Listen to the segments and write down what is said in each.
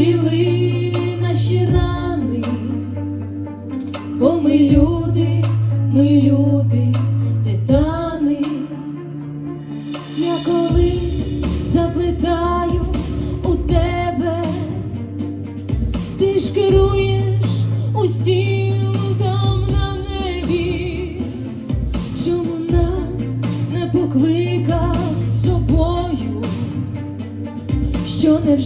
зціли наші рани, бо ми люди, ми люди, титани. Я колись запитаю у тебе, ти ж керуєш усім там на небі, чому нас не покликав з собою, що не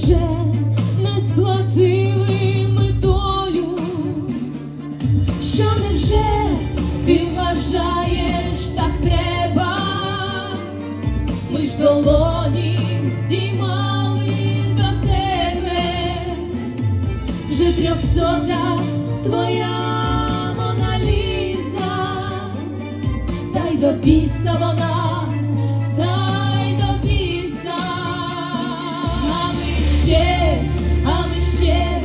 трьохсота твоя Моналіза, та й до біса вона, та до біса, ми ще, а ми ще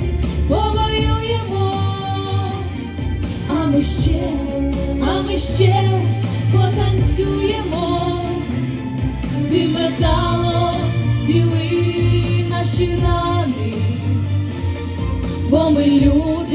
повоюємо, а ми ще, а ми ще потанцюємо. Ти металом зціли наші рани, бо ми люди,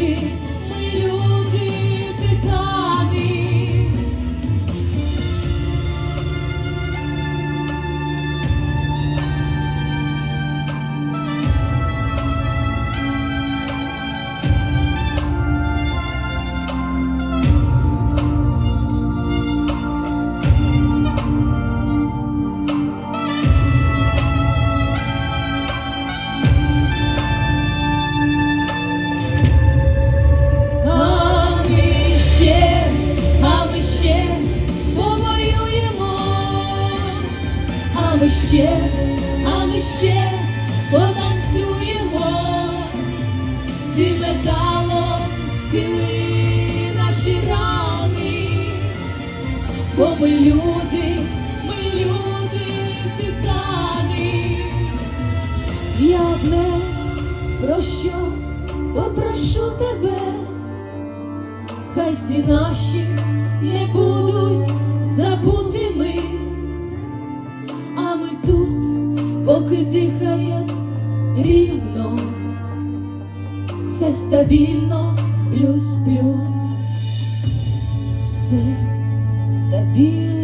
ще, а ми ще потанцюємо, ти металом зціли наші рани, бо ми люди, ми люди, титани. Я одне про що попрошу тебе, хай всі наші не будуть поки дихає рівно, все стабільно, плюс-плюс, все стабільно.